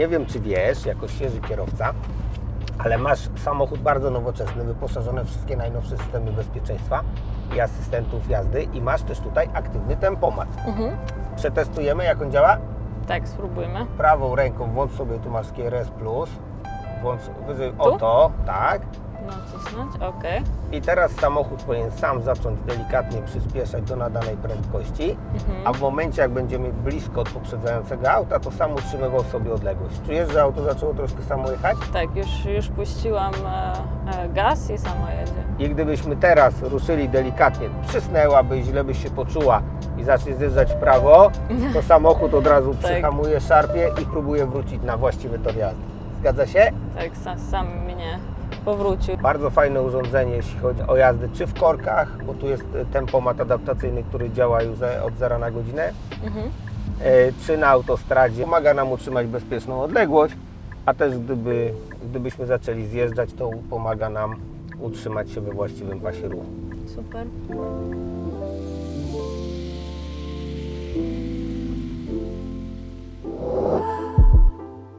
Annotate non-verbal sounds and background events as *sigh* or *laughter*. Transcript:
Nie wiem, czy wiesz, jako świeży kierowca, ale masz samochód bardzo nowoczesny, wyposażony w wszystkie najnowsze systemy bezpieczeństwa i asystentów jazdy i masz też tutaj aktywny tempomat. Mhm. Przetestujemy, jak on działa? Tak, spróbujmy. Prawą ręką włącz sobie, tu masz KRS+, włącz wyżej, Tu? o to, tak. Nacisnąć, ok. I teraz samochód powinien sam zacząć delikatnie przyspieszać do nadanej prędkości, Mhm. a w momencie jak będziemy blisko od poprzedzającego auta, to sam utrzymywał sobie odległość. Czujesz, że auto zaczęło troszkę samo jechać? Tak, już, już puściłam e, e, gaz i samo jedzie. I gdybyśmy teraz ruszyli delikatnie, przysnęłabyś, źle byś się poczuła i zacznie zjeżdżać w prawo, to *laughs* samochód od razu Tak. przyhamuje, szarpie i próbuje wrócić na właściwy tor jazdy. Zgadza się? Tak, sam, sam mnie powrócił. Bardzo fajne urządzenie, jeśli chodzi o jazdę, czy w korkach, bo tu jest e, tempomat adaptacyjny, który działa już od 0 na godzinę, Mhm. e, czy na autostradzie. Pomaga nam utrzymać bezpieczną odległość, a też gdyby, gdybyśmy zaczęli zjeżdżać, to pomaga nam utrzymać się we właściwym pasie ruchu. Super.